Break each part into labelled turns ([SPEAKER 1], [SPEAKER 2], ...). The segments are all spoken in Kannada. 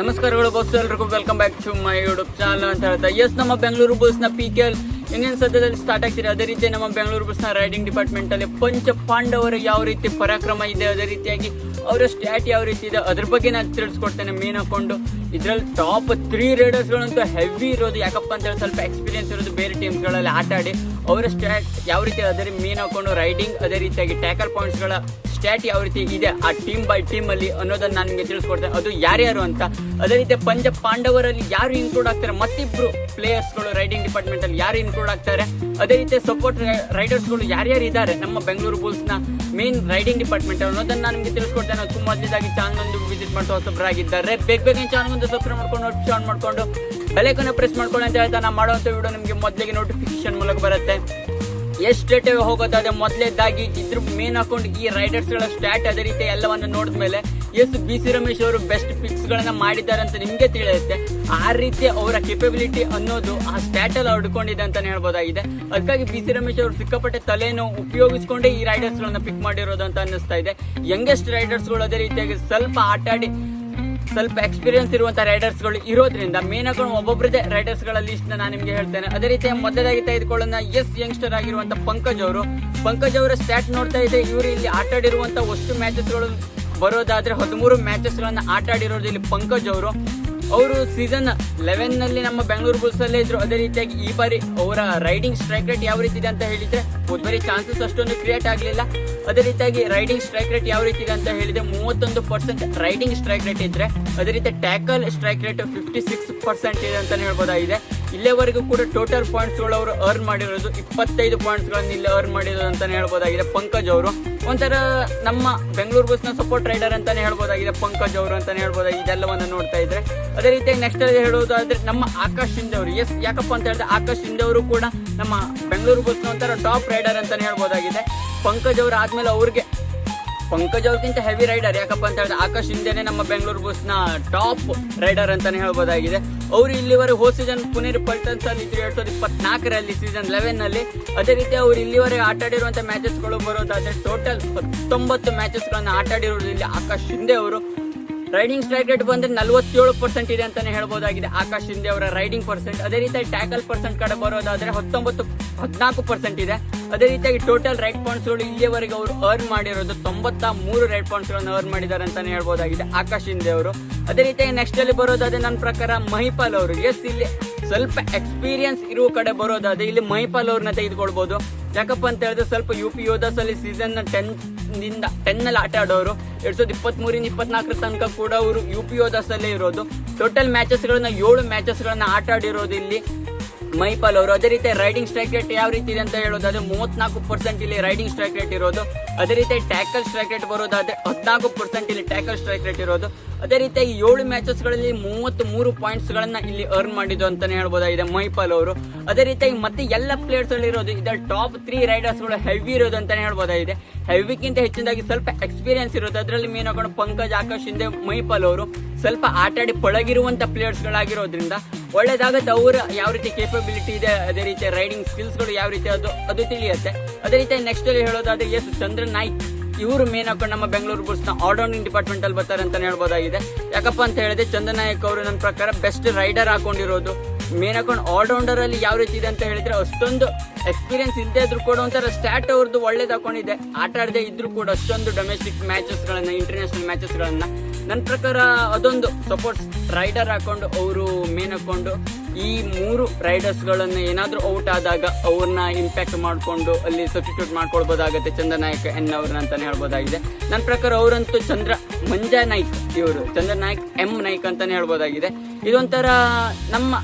[SPEAKER 1] ನಮಸ್ಕಾರಗಳು ಬಸ್ ಎಲ್ರಿಗೂ. Welcome back to my YouTube channel ಅಂತ ಹೇಳ್ತಾ. ಎಸ್ ನಮ್ಮ ಬೆಂಗಳೂರು ಬಸ್ನ ಪಿ ಕೆ ಎಲ್ ಇನ್ನೇನು ಸದ್ಯದಲ್ಲಿ ಸ್ಟಾರ್ಟ್ ಆಗ್ತಿದೆ ಅದೇ ರೀತಿ ನಮ್ಮ ಬೆಂಗಳೂರು ಬಸ್ನ ರೈಡಿಂಗ್ ಡಿಪಾರ್ಟ್ಮೆಂಟ್ ಅಲ್ಲಿ ಪಂಚ ಪಾಂಡವರ ಯಾವ ರೀತಿ ಪರಾಕ್ರಮ ಇದೆ, ಅದೇ ರೀತಿಯಾಗಿ ಅವರ ಸ್ಟ್ಯಾಟ್ ಯಾವ ರೀತಿ ಇದೆ, ಅದ್ರ ಬಗ್ಗೆ ನಾನು ತಿಳಿಸ್ಕೊಡ್ತೇನೆ. ಮೇನ್ ಹಾಕೊಂಡು ಇದ್ರಲ್ಲಿ ಟಾಪ್ ತ್ರೀ ರೈಡರ್ಸ್ಗಳಂತೂ ಹೆವಿ ಇರೋದು. ಯಾಕಪ್ಪ ಅಂತ ಹೇಳಿ ಸ್ವಲ್ಪ ಎಕ್ಸ್ಪೀರಿಯನ್ಸ್ ಇರೋದು ಬೇರೆ ಟೀಮ್ಸ್ಗಳಲ್ಲಿ ಆಟ ಆಡಿ. ಅವರ ಸ್ಟ್ಯಾಟ್ ಯಾವ ರೀತಿ ಅದೇ ಮೇನ್ ಹಾಕೊಂಡು ರೈಡಿಂಗ್ ಅದೇ ರೀತಿಯಾಗಿ ಟ್ಯಾಕಲ್ ಪಾಯಿಂಟ್ಸ್ಗಳ ಸ್ಟ್ಯಾಟ್ ಯಾವ ರೀತಿ ಇದೆ, ಆ ಟೀಮ್ ಬೈ ಟೀಮ್ ಅಲ್ಲಿ ಅನ್ನೋದನ್ನ ನಾನು ನಿಮಗೆ ತಿಳಿಸ್ಕೊಡ್ತೇನೆ. ಅದು ಯಾರ್ಯಾರು ಅಂತ. ಅದೇ ರೀತಿ ಪಂಜಾಬ್ ಪಾಂಡವರಲ್ಲಿ ಯಾರು ಇನ್ಕ್ಲೂಡ್ ಆಗ್ತಾರೆ? ಮತ್ತಿಬ್ರು ಪ್ಲೇಯರ್ಸ್ಗಳು ರೈಡಿಂಗ್ ಡಿಪಾರ್ಟ್ಮೆಂಟ್ ಅಲ್ಲಿ ಯಾರು ಇನ್ಕ್ಲೂಡ್ ಆಗ್ತಾರೆ? ಅದೇ ರೀತಿ ಸಪೋರ್ಟ್ ರೈಡರ್ಸ್ಗಳು ಯಾರ್ಯಾರು ಇದ್ದಾರೆ, ನಮ್ಮ ಬೆಂಗಳೂರು ಬುಲ್ಸ್ನ ಮೇನ್ ರೈಡಿಂಗ್ ಡಿಪಾರ್ಟ್ಮೆಂಟ್ ಅನ್ನೋದನ್ನ ನಾನು ನಿಮಗೆ ತಿಳಿಸ್ಕೊಡ್ತೇನೆ. ಅದು ಮೊದಲಿದಾಗಿ ಚಾನಲ್ ಒಂದು ವಿಸಿಟ್ ಮಾಡ್ತಾ ಹೊಸಬ್ರಾಗಿದ್ದಾರೆ. ಬೇಗ ಬೇಗ ಚಾನಲ್ ಒಂದು ಸಬ್ಸ್ಕ್ರೈಬ್ ಮಾಡ್ಕೊಂಡು ನೋಟಿಫಿಕೇಶನ್ ಆನ್ ಮಾಡ್ಕೊಂಡು ಬೆಲೆಕನ್ನ ಪ್ರೆಸ್ ಮಾಡ್ಕೊಂಡು ಅಂತ ಹೇಳ್ತಾ ನಾನು ಮಾಡುವಂಥ ವಿಡಿಯೋ ನಿಮಗೆ ಮೊದಲಿಗೆ ನೋಟಿಫಿಕೇಶನ್ ಮೂಲಕ ಬರುತ್ತೆ. ಎಷ್ಟು ರೇಟಿಗೆ ಹೋಗೋದಾದ್ರೆ ಮೊದಲೇದಾಗಿ ಇದ್ರ ಮೇನ್ ಹಾಕೊಂಡು ಈ ರೈಡರ್ಸ್ಗಳ ಸ್ಟ್ಯಾಟ್ ಅದೇ ರೀತಿ ಎಲ್ಲವನ್ನು ನೋಡಿದ್ಮೇಲೆ ಎಷ್ಟು ಬಿ ಸಿ ರಮೇಶ್ ಅವರು ಬೆಸ್ಟ್ ಪಿಕ್ಸ್ ಗಳನ್ನ ಮಾಡಿದ್ದಾರೆ ಅಂತ ನಿಮ್ಗೆ ತಿಳಿಯುತ್ತೆ? ಆ ರೀತಿ ಅವರ ಕೆಪಬಿಲಿಟಿ ಅನ್ನೋದು ಆ ಸ್ಟ್ಯಾಟ್ ಅಲ್ಲಿ ಹೊಡ್ಕೊಂಡಿದೆ ಅಂತಾನೆ ಹೇಳ್ಬೋದಾಗಿದೆ. ಅದಕ್ಕಾಗಿ ಬಿ ಸಿ ರಮೇಶ್ ಅವರು ಸಿಕ್ಕಾಪಟ್ಟೆ ತಲೆಯನ್ನು ಉಪಯೋಗಿಸಿಕೊಂಡೇ ಈ ರೈಡರ್ಸ್ ಗಳನ್ನ ಪಿಕ್ ಮಾಡಿರೋದು ಅಂತ ಅನ್ನಿಸ್ತಾ ಇದೆ. ಯಂಗೆಸ್ಟ್ ರೈಡರ್ಸ್ಗಳು ಅದೇ ರೀತಿಯಾಗಿ ಸ್ವಲ್ಪ ಆಟ ಆಡಿ, ಸ್ವಲ್ಪ ಎಕ್ಸ್ಪೀರಿಯನ್ಸ್ ಇರುವಂತ ರೈಡರ್ಸ್ಗಳು ಇರೋದ್ರಿಂದ ಮೇನ್ ಆಗಿ ಒಬ್ಬೊಬ್ಬರದೇ ರೈಡರ್ಸ್ಗಳ ಲಿಸ್ಟ್ ನಾನು ನಿಮ್ಗೆ ಹೇಳ್ತೇನೆ. ಅದೇ ರೀತಿ ಮೊದಲಾಗಿ ತೆಗೆದುಕೊಳ್ಳೋಣ ಎಸ್ ಯಂಗ್ಸ್ಟರ್ ಆಗಿರುವಂತ ಪಂಕಜ್ ಅವರು. ಪಂಕಜ್ ಅವರ ಸ್ಟ್ಯಾಟ್ ನೋಡ್ತಾ ಇದೆ. ಇವರು ಇಲ್ಲಿ ಆಟ ಒಷ್ಟು ಅಷ್ಟು ಮ್ಯಾಚಸ್ಗಳು ಬರೋದಾದ್ರೆ ಹದಿಮೂರು ಮ್ಯಾಚಸ್ ಗಳನ್ನ ಆಟ ಆಡಿರೋದು ಇಲ್ಲಿ ಪಂಕಜ್ ಅವರು. ಅವರು ಸೀಸನ್ ಲೆವೆನ್ನಲ್ಲಿ ನಮ್ಮ ಬೆಂಗಳೂರು ಬುಲ್ಸ್ ಅಲ್ಲೇ ಇದ್ರು. ಅದೇ ರೀತಿಯಾಗಿ ಈ ಬಾರಿ ಅವರ ರೈಡಿಂಗ್ ಸ್ಟ್ರೈಕ್ ರೇಟ್ ಯಾವ ರೀತಿ ಇದೆ ಅಂತ ಹೇಳಿದ್ರೆ ಬಾರಿ ಚಾನ್ಸಸ್ ಅಷ್ಟೊಂದು ಕ್ರಿಯೇಟ್ ಆಗಲಿಲ್ಲ. ಅದೇ ರೀತಿಯಾಗಿ ರೈಡಿಂಗ್ ಸ್ಟ್ರೈಕ್ ರೇಟ್ ಯಾವ ರೀತಿ ಇದೆ ಅಂತ ಹೇಳಿದೆ ಮೂವತ್ತೊಂದು ಪರ್ಸೆಂಟ್ ರೈಡಿಂಗ್ ಸ್ಟ್ರೈಕ್ ರೇಟ್ ಇದ್ರೆ, ಅದೇ ರೀತಿ tackle strike rate fifty six percent ಇದೆ ಅಂತ ಹೇಳ್ಬೋದಾಗಿದೆ. ಇಲ್ಲಿವರೆಗೂ ಕೂಡ ಟೋಟಲ್ ಪಾಯಿಂಟ್ಸ್ಗಳು ಅವರು ಅರ್ನ್ ಮಾಡಿರೋದು ಇಪ್ಪತ್ತೈದು ಪಾಯಿಂಟ್ಸ್ಗಳನ್ನು ಇಲ್ಲಿ ಅರ್ನ್ ಮಾಡಿರೋದು ಅಂತಾನೆ ಹೇಳ್ಬೋದಾಗಿದೆ ಪಂಕಜ್ ಅವರು. ಒಂಥರ ನಮ್ಮ ಬೆಂಗಳೂರು ಬಸ್ನ ಸಪೋರ್ಟ್ ರೈಡರ್ ಅಂತಾನೆ ಹೇಳ್ಬೋದಾಗಿದೆ ಪಂಕಜ್ ಅವರು ಅಂತಾನೆ ಹೇಳ್ಬೋದಾಗಿದೆ ಇದೆಲ್ಲವನ್ನು ನೋಡ್ತಾ ಇದ್ರೆ. ಅದೇ ರೀತಿಯಾಗಿ ನೆಕ್ಸ್ಟ್ ಹೇಳೋದಾದ್ರೆ ನಮ್ಮ ಆಕಾಶ್ ಶಿಂದೆ ಅವರು. ಎಸ್ ಯಾಕಪ್ಪ ಅಂತ ಹೇಳಿದ್ರೆ ಆಕಾಶ್ ಶಿಂದೆ ಅವರು ಕೂಡ ನಮ್ಮ ಬೆಂಗಳೂರು ಬಸ್ನ ಒಂಥರ ಟಾಪ್ ರೈಡರ್ ಅಂತಾನೆ ಹೇಳ್ಬೋದಾಗಿದೆ. ಪಂಕಜ್ ಅವರು ಆದ್ಮೇಲೆ ಅವ್ರಿಗೆ ಪಂಕಜ್ ಅವ್ರಿಗಿಂತ ಹೆವಿ ರೈಡರ್ ಯಾಕಪ್ಪ ಅಂತ ಹೇಳಿದ್ರೆ ಆಕಾಶ್ ಹಿಂದೆನೆ ನಮ್ಮ ಬೆಂಗಳೂರು ಬಸ್ನ ಟಾಪ್ ರೈಡರ್ ಅಂತಾನೆ ಹೇಳ್ಬೋದಾಗಿದೆ. ಅವರು ಇಲ್ಲಿವರೆಗೆ ಹೋದ ಸೀಸನ್ ಪುನೀರ್ ಪಲ್ಟನ್ಸ್ ಅಲ್ಲಿ ಇದ್ರು ಎರಡ್ ಸಾವಿರದ ಇಪ್ಪತ್ನಾಲ್ಕರಲ್ಲಿ ಸೀಸನ್ ಲೆವೆನ್ನಲ್ಲಿ ಅದೇ ರೀತಿ ಅವ್ರು ಇಲ್ಲಿವರೆಗೆ ಆಟ ಆಡಿರುವಂತ ಮ್ಯಾಚಸ್ಗಳು ಬರೋದಾದ್ರೆ ಟೋಟಲ್ ಹತ್ತೊಂಬತ್ತು ಮ್ಯಾಚಸ್ಗಳನ್ನು ಆಟ ಆಡಿರೋದು ಆಕಾಶ್ ಶಿಂದೆ ಅವರು ರೈಡಿಂಗ್ ಸ್ಟ್ರೈಕ್ ರೇಟ್ ಬಂದ್ರೆ ನಲವತ್ತೇಳು ಪರ್ಸೆಂಟ್ ಇದೆ ಅಂತಾನೆ ಹೇಳ್ಬೋದಾಗಿದೆ. ಆಕಾಶ್ ಶಿಂದೆ ಅವರ ರೈಡಿಂಗ್ ಪರ್ಸೆಂಟ್ ಅದೇ ರೀತಿ ಟ್ಯಾಕಲ್ ಪರ್ಸೆಂಟ್ ಕಡೆ ಬರೋದಾದ್ರೆ ಹತ್ತೊಂಬತ್ತು, ಹದಿನಾಲ್ಕು ಪರ್ಸೆಂಟ್ ಇದೆ. ಅದೇ ರೀತಿಯಾಗಿ ಟೋಟಲ್ ರೈಟ್ ಪಾಯಿಂಟ್ಸ್ಗಳು ಇಲ್ಲಿಯವರೆಗೆ ಅವರು ಅರ್ನ್ ಮಾಡಿರೋದು ತೊಂಬತ್ತ ಮೂರು ಪಾಯಿಂಟ್ಸ್ ಪಾಯಿಂಟ್ಸ್ಗಳನ್ನು ಅರ್ನ್ ಮಾಡಿದ್ದಾರೆ ಅಂತಾನೆ ಹೇಳ್ಬೋದಾಗಿದೆ ಆಕಾಶ್ ಹಿಂದೆ ಅವರು. ಅದೇ ರೀತಿಯಾಗಿ ನೆಕ್ಸ್ಟ್ ಅಲ್ಲಿ ಬರೋದಾದ್ರೆ ನನ್ನ ಪ್ರಕಾರ ಮಹಿಪಾಲ್ ಅವರು. ಎಸ್ ಇಲ್ಲಿ ಸ್ವಲ್ಪ ಎಕ್ಸ್ಪೀರಿಯನ್ಸ್ ಇರುವ ಕಡೆ ಬರೋದಾದ್ರೆ ಇಲ್ಲಿ ಮಹಿಪಾಲ್ ಅವ್ರನ್ನ ತೆಗೆದುಕೊಳ್ಬಹುದು ಯಾಕಪ್ಪ ಅಂತ ಹೇಳಿದ್ರೆ ಸ್ವಲ್ಪ ಯು ಪಿ ಯೋಧಾಸ್ ಅಲ್ಲಿ ಸೀಸನ್ ಟೆನ್ನಿಂದ ಟೆನ್ ಅಲ್ಲಿ ಆಟ ಆಡೋರು, ಎರಡ್ ಸಾವಿರದ ಇಪ್ಪತ್ತ್ ಮೂರಿಂದ ಇಪ್ಪತ್ನಾಲ್ಕರ ತನಕ ಕೂಡ ಅವರು ಯು ಪಿ ಯೋಧಾಸ್ ಅಲ್ಲೇ ಇರೋದು. ಟೋಟಲ್ ಮ್ಯಾಚಸ್ ಗಳನ್ನ ಏಳು ಮ್ಯಾಚಸ್ ಗಳನ್ನ ಆಟ ಆಡಿರೋದು ಇಲ್ಲಿ. ಮೈಪಾಲ್ ಅವರು, ಅದೇ ರೀತಿ ರೈಡಿಂಗ್ ಸ್ಟ್ರೈಕ್ ರೇಟ್ ಯಾವ ರೀತಿ ಇದೆ ಅಂತ ಹೇಳೋದಾದ್ರೆ, ಮೂವತ್ನಾಲ್ಕು ಪರ್ಸೆಂಟ್ ಇಲ್ಲಿ ರೈಡಿಂಗ್ ಸ್ಟ್ರೈಕ್ ರೇಟ್ ಇರೋದು. ಅದೇ ರೀತಿ ಟ್ಯಾಕಲ್ ಸ್ಟ್ರೈಕ್ ರೇಟ್ ಬರೋದಾದ್ರೆ, ಹದಿನಾಲ್ಕು ಪರ್ಸೆಂಟ್ ಇಲ್ಲಿ ಟ್ಯಾಕಲ್ ಸ್ಟ್ರೈಕ್ ರೇಟ್ ಇರೋದು. ಅದೇ ರೀತಿಯಾಗಿ ಏಳು ಮ್ಯಾಚಸ್ಗಳಲ್ಲಿ ಮೂವತ್ತ್ ಮೂರು ಪಾಯಿಂಟ್ಸ್ ಗಳನ್ನ ಇಲ್ಲಿ ಅರ್ನ್ ಮಾಡಿದ್ದು ಅಂತಾನೆ ಹೇಳ್ಬೋದಾಗಿದೆ ಮೈಪಲ್ ಅವರು. ಅದೇ ರೀತಿ ಮತ್ತೆ ಎಲ್ಲ ಪ್ಲೇಯರ್ಸ್ ಅಲ್ಲಿ ಇರೋದು, ಇದರ ಟಾಪ್ ತ್ರೀ ರೈಡರ್ಸ್ಗಳು ಹೆವಿ ಇರೋದು ಅಂತಾನೆ ಹೇಳ್ಬೋದಾಗಿದೆ. ಹೆವಿಗಿಂತ ಹೆಚ್ಚಿನದಾಗಿ ಸ್ವಲ್ಪ ಎಕ್ಸ್ಪೀರಿಯನ್ಸ್ ಇರೋದು. ಅದರಲ್ಲಿ ಮೀನು ಹಾಕೊಂಡು ಪಂಕಜ್, ಆಕಾಶ್ ಹಿಂದೆ ಮೈಪಾಲ್ ಅವರು. ಸ್ವಲ್ಪ ಆಟ ಆಡಿ ಪಳಗಿರುವಂತ ಪ್ಲೇಯರ್ಸ್ ಗಳಾಗಿರೋದ್ರಿಂದ ಒಳ್ಳೇದಾಗತ್ತೆ. ಅವರ ಯಾವ ರೀತಿ ಕೇಪಬಿಲಿಟಿ ಇದೆ, ಅದೇ ರೀತಿ ರೈಡಿಂಗ್ ಸ್ಕಿಲ್ಸ್ಗಳು ಯಾವ ರೀತಿ ಅದು ಅದು ತಿಳಿಯುತ್ತೆ. ಅದೇ ರೀತಿ ನೆಕ್ಸ್ಟ್ ಅಲ್ಲಿ ಹೇಳೋದಾದ್ರೆ, ಎಸ್ ಚಂದ್ರನ್ ನಾಯ್ಕ್. ಇವರು ಮೇನ್ ಹಾಕೊಂಡು ನಮ್ಮ ಬೆಂಗಳೂರು ಬುಲ್ಸ್ನ ಆಲ್ರೌಂಡಿಂಗ್ ಡಿಪಾರ್ಟ್ಮೆಂಟ್ ಅಲ್ಲಿ ಬರ್ತಾರೆ ಅಂತ ಹೇಳ್ಬೋದಾಗಿದೆ. ಯಾಕಪ್ಪ ಅಂತ ಹೇಳಿದ್ರೆ ಚಂದ್ರ ನಾಯಕ್ ಅವರು ನನ್ನ ಪ್ರಕಾರ ಬೆಸ್ಟ್ ರೈಡರ್ ಹಾಕೊಂಡಿರೋದು. ಮೇನ್ ಹಾಕೊಂಡು ಆಲ್ರೌಂಡರ್ ಅಲ್ಲಿ ಯಾವ ರೀತಿ ಇದೆ ಅಂತ ಹೇಳಿದ್ರೆ, ಅಷ್ಟೊಂದು ಎಕ್ಸ್ಪೀರಿಯನ್ಸ್ ಇಲ್ಲದೆ ಇದ್ರು ಕೂಡ ಒಂಥರ ಸ್ಟಾರ್ಟ್ ಅವ್ರದ್ದು ಒಳ್ಳೇದು ಹಾಕೊಂಡಿದೆ ಆಟ ಆಡದೆ ಇದ್ರು ಕೂಡ ಅಷ್ಟೊಂದು ಡೊಮೆಸ್ಟಿಕ್ ಮ್ಯಾಚಸ್ ಗಳನ್ನ ಇಂಟರ್ನ್ಯಾಷನಲ್ ಮ್ಯಾಚಸ್ ಗಳನ್ನ ನನ್ನ ಪ್ರಕಾರ ಅದೊಂದು ಸಪೋರ್ಟ್ ರೈಡರ್ ಹಾಕೊಂಡು ಅವರು ಮೇನ್ ಹಾಕೊಂಡು ಈ ಮೂರು ರೈಡರ್ಸ್ಗಳನ್ನು ಏನಾದರೂ ಔಟ್ ಆದಾಗ ಅವ್ರನ್ನ ಇಂಪ್ಯಾಕ್ಟ್ ಮಾಡಿಕೊಂಡು ಅಲ್ಲಿ ಸಬ್ಸ್ಟಿಟ್ಯೂಟ್ ಮಾಡ್ಕೊಳ್ಬೋದಾಗುತ್ತೆ ಚಂದ್ರ ನಾಯಕ್ ಎನ್ ಅವ್ರನ್ನ ಅಂತಲೇ ಹೇಳ್ಬೋದಾಗಿದೆ. ನನ್ನ ಪ್ರಕಾರ ಅವರಂತೂ ಚಂದ್ರ ಮಂಜಾ ನಾಯ್ಕ್ ಇವರು. ಚಂದ್ರ ನಾಯ್ಕ್ ಎಂ ನಾಯ್ಕ್ ಅಂತಲೇ ಹೇಳ್ಬೋದಾಗಿದೆ. ಇದೊಂಥರ ನಮ್ಮ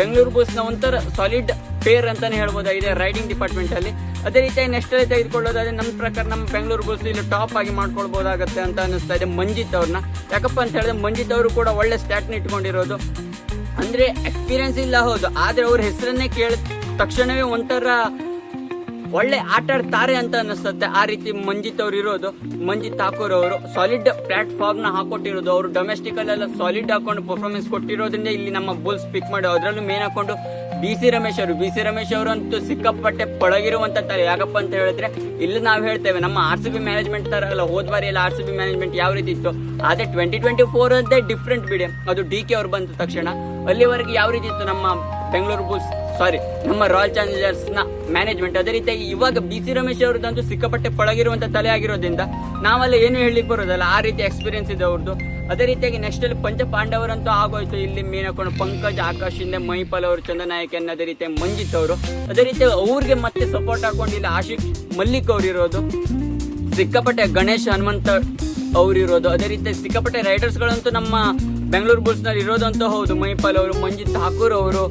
[SPEAKER 1] ಬೆಂಗಳೂರು ಬೋಸ್ನ ಒಂಥರ ಸಾಲಿಡ್ ಪೇರ್ ಅಂತಲೇ ಹೇಳ್ಬೋದಾಗಿದೆ ರೈಡಿಂಗ್ ಡಿಪಾರ್ಟ್ಮೆಂಟ್ ಅಲ್ಲಿ. ಅದೇ ರೀತಿಯಾಗಿ ನೆಕ್ಸ್ಟ್ ಅಲ್ಲಿ ತೆಗೆದುಕೊಳ್ಳೋದಾದ್ರೆ ನಮ್ಮ ಪ್ರಕಾರ ನಮ್ಮ ಬೆಂಗಳೂರು ಬುಲ್ಸ್ ಇಲ್ಲಿ ಟಾಪ್ ಆಗಿ ಮಾಡ್ಕೊಳ್ಬೋದಾಗುತ್ತೆ ಅಂತ ಅನಿಸ್ತಾ ಇದೆ ಮಂಜಿತ್ ಅವ್ರನ್ನ. ಯಾಕಪ್ಪ ಅಂತ ಹೇಳಿದ್ರೆ ಮಂಜಿತ್ ಅವರು ಕೂಡ ಒಳ್ಳೆ ಸ್ಟ್ಯಾಟ್ನ ಇಟ್ಕೊಂಡಿರೋದು. ಅಂದ್ರೆ ಎಕ್ಸ್ಪೀರಿಯನ್ಸ್ ಇಲ್ಲ ಹೌದು. ಆದ್ರೆ ಅವ್ರ ಹೆಸರನ್ನೇ ಕೇಳಿದ ತಕ್ಷಣವೇ ಒಂಥರ ಒಳ್ಳೆ ಆಟ ಆಡ್ತಾರೆ ಅಂತ ಅನಿಸ್ತತ್ತೆ ಆ ರೀತಿ ಮಂಜಿತ್ ಅವ್ರು ಇರೋದು. ಮಂಜಿತ್ ಠಾಕೂರ್ ಅವರು ಸಾಲಿಡ್ ಪ್ಲಾಟ್ಫಾರ್ಮ್ನ ಹಾಕೊಟ್ಟಿರೋದು. ಅವರು ಡೊಮೆಸ್ಟಿಕ್ ಅಲ್ಲೆಲ್ಲ ಸಾಲಿಡ್ ಹಾಕೊಂಡು ಪರ್ಫಾರ್ಮೆನ್ಸ್ ಕೊಟ್ಟಿರೋದ್ರಿಂದ ಇಲ್ಲಿ ನಮ್ಮ ಬುಲ್ಸ್ ಪಿಕ್ ಮಾಡಿ ಅದರಲ್ಲೂ ಮೇನ್ ಹಾಕೊಂಡು ಬಿ ಸಿ ರಮೇಶ್ ಅವರು. ಬಿ ಸಿ ರಮೇಶ್ ಅವರಂತೂ ಸಿಕ್ಕಾಪಟ್ಟೆ ಪಳಗಿರುವಂತ ತಲೆ ಯಾಕಪ್ಪ ಅಂತ ಹೇಳಿದ್ರೆ, ಇಲ್ಲಿ ನಾವು ಹೇಳ್ತೇವೆ, ನಮ್ಮ ಆರ್ ಸಿ ಬಿ ಮ್ಯಾನೇಜ್ಮೆಂಟ್ ತರ ಅಲ್ಲ, ಹೋದ ಬಾರಿ ಎಲ್ಲ ಆರ್ ಸಿ ಬಿ ಮ್ಯಾನೇಜ್ಮೆಂಟ್ ಯಾವ ರೀತಿ ಇತ್ತು ಅದೇ ಟ್ವೆಂಟಿ ಟ್ವೆಂಟಿ ಫೋರ್ ಅದೇ ಡಿಫ್ರೆಂಟ್ ಬಿಡಿ. ಅದು ಡಿ ಕೆ ಅವ್ರು ಬಂದ ತಕ್ಷಣ, ಅಲ್ಲಿವರೆಗೆ ಯಾವ ರೀತಿ ಇತ್ತು ನಮ್ಮ ಬೆಂಗಳೂರು ಬುಲ್ಸ್ ಸಾರಿ ನಮ್ಮ ರಾಯಲ್ನ ಮ್ಯಾನೇಜ್ಮೆಂಟ್ ಅದೇ ರೀತಿಯಾಗಿ ಇವಾಗ ಬಿ ಸಿ ರಮೇಶ್ ಅವ್ರದ್ದಂತೂ ಸಿಕ್ಕಾಪಟ್ಟೆ ಪಳಗಿರುವಂತ ತಲೆ ಆಗಿರೋದ್ರಿಂದ, ನಾವೆಲ್ಲ ಏನು ಹೇಳಲಿಕ್ಕೆ ಬರೋದಲ್ಲ, ಆ ರೀತಿ ಎಕ್ಸ್ಪೀರಿಯನ್ಸ್ ಇದೆ ಅವ್ರದ್ದು ಅದೇ ರೀತಿಯಾಗಿ ನೆಕ್ಸ್ಟ್ ಅಲ್ಲಿ ಪಂಚ ಪಾಂಡವರಂತೂ ಆಗೋಯ್ತು. ಇಲ್ಲಿ ಮೀನಕೊಂಡು ಪಂಕಜ್, ಆಕಾಶ್, ಹಿಂದೆ ಮಹಿಪಾಲ್ ಅವರು ಚಂದನಾಯಕನ್ ಅದೇ ರೀತಿ ಮಂಜಿತ್ ಅವರು. ಅದೇ ರೀತಿ ಅವ್ರಿಗೆ ಮತ್ತೆ ಸಪೋರ್ಟ್ ಹಾಕೊಂಡು ಇಲ್ಲಿ ಆಶಿಕ್ ಮಲ್ಲಿಕ್ ಅವ್ರು ಇರೋದು. ಸಿಕ್ಕಾಪಟ್ಟೆ ಗಣೇಶ್, ಹನುಮಂತ ಅವ್ರು ಇರೋದು. ಅದೇ ರೀತಿ ಸಿಕ್ಕಾಪಟ್ಟೆ ರೈಡರ್ಸ್ಗಳಂತೂ ನಮ್ಮ ಬೆಂಗಳೂರು ಬುಲ್ಸ್ನಲ್ಲಿ ಇರೋದಂತೂ ಹೌದು. ಮೈಪಾಲ್ ಅವರು, ಮಂಜಿತ್ ಠಾಕೂರ್ ಅವರು,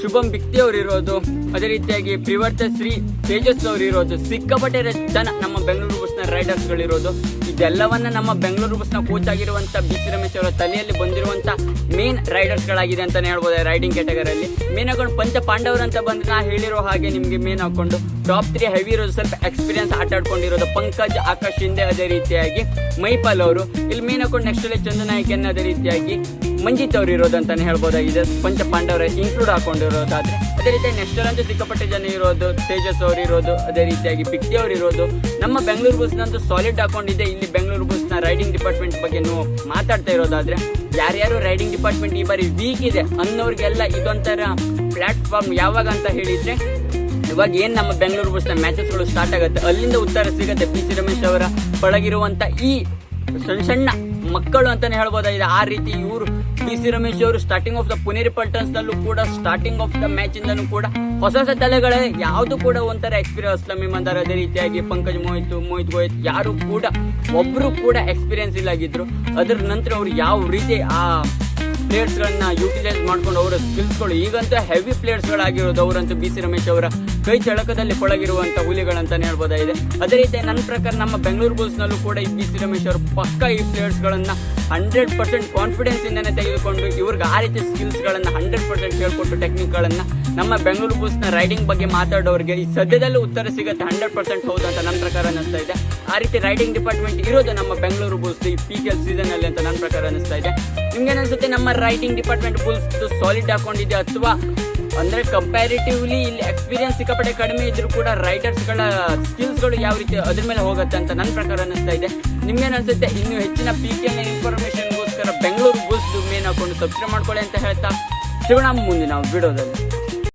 [SPEAKER 1] ಶುಭಂ ಬಿಕ್ತಿ ಅವ್ರು ಇರೋದು. ಅದೇ ರೀತಿಯಾಗಿ ಪ್ರಿವರ್ತ ಶ್ರೀ ತೇಜಸ್ ಅವರು ಇರೋದು ಸಿಕ್ಕಾಪಟ್ಟೆ ಜನ ನಮ್ಮ ಬೆಂಗಳೂರು ಬಸ್ನ ರೈಡರ್ಸ್ಗಳು ಇರೋದು ಇದೆಲ್ಲವನ್ನ ನಮ್ಮ ಬೆಂಗಳೂರು ಬಸ್ನ ಕೋಚ್ ಆಗಿರುವಂತ ಬಿ ಸಿ ರಮೇಶ್ ಅವರ ತಲೆಯಲ್ಲಿ ಬಂದಿರುವಂತ ಮೇನ್ ರೈಡರ್ಸ್ಗಳಾಗಿದೆ ಅಂತಾನೆ ಹೇಳ್ಬೋದು ರೈಡಿಂಗ್ ಕ್ಯಾಟಗರಿಯಲ್ಲಿ ಮೇನ್ ಹಾಕೊಂಡು ಪಂಚ ಪಾಂಡವರು ಅಂತ ಬಂದು ನಾ ಹೇಳಿರೋ ಹಾಗೆ ನಿಮಗೆ ಮೇನ್ ಹಾಕೊಂಡು ಟಾಪ್ ತ್ರೀ ಹೆವಿ ಇರೋದು ಸ್ವಲ್ಪ ಎಕ್ಸ್ಪೀರಿಯನ್ಸ್ ಆಟ ಆಡ್ಕೊಂಡಿರೋದು ಪಂಕಜ್, ಆಕಾಶ್ ಹಿಂದೆ ಅದೇ ರೀತಿಯಾಗಿ ಮೈಪಾಲ್ ಅವರು. ಇಲ್ಲಿ ಮೇನ್ ಹಾಕೊಂಡು ನೆಕ್ಸ್ಟ್ ಚಂದನಾಯಕನ್ ಅದೇ ರೀತಿಯಾಗಿ ಮಂಜಿತ್ ಅವ್ರು ಇರೋದು ಅಂತಾನೆ ಹೇಳ್ಬೋದಾಗಿದೆ. ಪಂಚ ಪಾಂಡವರ ಇನ್ಕ್ಲೂಡ್ ಹಾಕೊಂಡಿರೋದಾದ್ರೆ, ಅದೇ ರೀತಿ ನೆಕ್ಸ್ಟ್ ಅಂತೂ ಸಿಕ್ಕಾಪಟ್ಟೆ ಜನ ಇರೋದು, ತೇಜಸ್ ಅವರು ಇರೋದು, ಅದೇ ರೀತಿಯಾಗಿ ಪಿಕ್ಟಿ ಅವರು ಇರೋದು. ನಮ್ಮ ಬೆಂಗಳೂರು ಬಸ್ನಂತೂ ಸಾಲಿಡ್ ಹಾಕೊಂಡಿದೆ ಇಲ್ಲಿ ಬೆಂಗಳೂರು ಬಸ್ನ ರೈಡಿಂಗ್ ಡಿಪಾರ್ಟ್ಮೆಂಟ್ ಬಗ್ಗೆ ಮಾತಾಡ್ತಾ ಇರೋದಾದ್ರೆ, ಯಾರ್ಯಾರು ರೈಡಿಂಗ್ ಡಿಪಾರ್ಟ್ಮೆಂಟ್ ಈ ಬಾರಿ ವೀಕ್ ಇದೆ ಅನ್ನೋರಿಗೆಲ್ಲ ಇದೊಂಥರ ಪ್ಲಾಟ್ಫಾರ್ಮ್ ಯಾವಾಗ ಅಂತ ಹೇಳಿದ್ರೆ, ಇವಾಗ ಏನು ನಮ್ಮ ಬೆಂಗಳೂರು ಬಸ್ನ ಮ್ಯಾಚಸ್ಗಳು ಸ್ಟಾರ್ಟ್ ಆಗುತ್ತೆ, ಅಲ್ಲಿಂದ ಉತ್ತರ ಸಿಗುತ್ತೆ ಪಿ ಸಿ ರಮೇಶ್ ಅವರ ಒಳಗಿರುವಂಥ ಈ ಸಣ್ಣ ಸಣ್ಣ ಮಕ್ಕಳು ಅಂತಲೇ ಹೇಳ್ಬೋದಾಗಿದೆ. ಆ ರೀತಿ ಇವರು ಪಿ ಸಿ ರಮೇಶ್ ಅವರು starting of the Puneri Paltans ನಲ್ಲೂ ಕೂಡ ಸ್ಟಾರ್ಟಿಂಗ್ ಆಫ್ ದ ಮ್ಯಾಚ್ ಇಂದನೂ ಕೂಡ ಹೊಸ ಹೊಸ ತಲೆಗಳೇ ಯಾವುದು ಕೂಡ ಒಂಥರ ಎಕ್ಸ್ಪೀರಿಯನ್ಸ್ ಅಸ್ಲಮಿ ಅಂದಾರ ಅದೇ ರೀತಿಯಾಗಿ ಪಂಕಜ್ ಮೋಹಿತ್ ಮೋಹಿತ್ ಗೋಹಿತ್ ಯಾರು ಕೂಡ ಒಬ್ರು ಕೂಡ ಎಕ್ಸ್ಪೀರಿಯನ್ಸ್ ಇಲ್ಲಾಗಿದ್ರು. ಅದರ ನಂತರ ಅವ್ರು ಯಾವ ರೀತಿ ಆ ಪ್ಲೇಯರ್ಸ್ಗಳನ್ನ ಯೂಟಿಲೈಸ್ ಮಾಡ್ಕೊಂಡು ಅವರ ಸ್ಕಿಲ್ಸ್ಗಳು ಈಗಂತೂ ಹೆವಿ ಪ್ಲೇಯರ್ಸ್ಗಳಾಗಿರೋದು ಅವರಂತೂ ಬಿ ಸಿ ರಮೇಶ್ ಅವರ ಕೈ ಚಳಕದಲ್ಲಿ ಕೊಳಗಿರುವಂತ ಹುಲಿಗಳಂತಾನೆ ಹೇಳ್ಬೋದಾಗಿದೆ ಅದೇ ರೀತಿ ನನ್ನ ಪ್ರಕಾರ ನಮ್ಮ ಬೆಂಗಳೂರು ಬುಲ್ಸ್ನಲ್ಲೂ ಕೂಡ ಈ ಸಿ ರಮೇಶ್ ಅವರು ಪಕ್ಕ ಈ ಪ್ಲೇಯರ್ಸ್ಗಳನ್ನು ಹಂಡ್ರೆಡ್ ಪರ್ಸೆಂಟ್ ಕಾನ್ಫಿಡೆನ್ಸ್ ಇಂದನೆ ತೆಗೆದುಕೊಂಡು ಇವ್ರಿಗೆ ಆ ರೀತಿ ಸ್ಕಿಲ್ಸ್ಗಳನ್ನು ಹಂಡ್ರೆಡ್ ಪರ್ಸೆಂಟ್ ಹೇಳ್ಕೊಟ್ಟು ಟೆಕ್ನಿಕ್ಗಳನ್ನು ನಮ್ಮ ಬೆಂಗಳೂರು ಬುಲ್ಸ್ನ ರೈಡಿಂಗ್ ಬಗ್ಗೆ ಮಾತಾಡೋರಿಗೆ ಈ ಸದ್ಯದಲ್ಲೂ ಉತ್ತರ ಸಿಗುತ್ತೆ ಹಂಡ್ರೆಡ್ ಪರ್ಸೆಂಟ್ ಹೌದು ಅಂತ ನನ್ನ ಪ್ರಕಾರ ಅನಿಸ್ತಾ ಇದೆ. ಆ ರೀತಿ ರೈಡಿಂಗ್ ಡಿಪಾರ್ಟ್ಮೆಂಟ್ ಇರೋದು ನಮ್ಮ ಬೆಂಗಳೂರು ಬುಲ್ಸ್ ಈ ಪಿ ಎಲ್ ಸೀಸನ್ ಅಲ್ಲಿ ಅಂತ ನನ್ನ ಪ್ರಕಾರ ಅನಿಸ್ತಾ ಇದೆ. ನಿಮ್ಗೆ ಅನಿಸುತ್ತೆ ನಮ್ಮ ರೈಡಿಂಗ್ ಡಿಪಾರ್ಟ್ಮೆಂಟ್ ಬುಲ್ಸ್ ಸಾಲಿಡ್ ಹಾಕೊಂಡಿದೆ ಅಥವಾ ಅಂದ್ರೆ ಕಂಪ್ಯಾರಿಟಿವ್ಲಿ ಇಲ್ಲಿ ಎಕ್ಸ್ಪೀರಿಯನ್ಸ್ ಸಿಕ್ಕಾಪಟ್ಟೆ ಕಡಿಮೆ ಇದ್ರೂ ಕೂಡ ರೈಡರ್ಸ್ಗಳ ಸ್ಕಿಲ್ಸ್ಗಳು ಯಾವ ರೀತಿ ಅದ್ರ ಮೇಲೆ ಹೋಗುತ್ತೆ ಅಂತ ನನ್ನ ಪ್ರಕಾರ ಅನಿಸ್ತಾ ಇದೆ. ನಿಮ್ಗೇನು ಅನ್ಸುತ್ತೆ? ಇನ್ನು ಹೆಚ್ಚಿನ ಪಿ ಕೆ ಇನ್ಫಾರ್ಮೇಶನ್ಗೋಸ್ಕರ ಬೆಂಗಳೂರು ಬುಸ್ ಮೇನ್ ಹಾಕೊಂಡು ಸಬ್ಸ್ಕ್ರೈಬ್ ಮಾಡ್ಕೊಳ್ಳಿ ಅಂತ ಹೇಳ್ತಾ. ಸಿಗೋಣ ಮುಂದಿನ ವಿಡಿಯೋದಲ್ಲಿ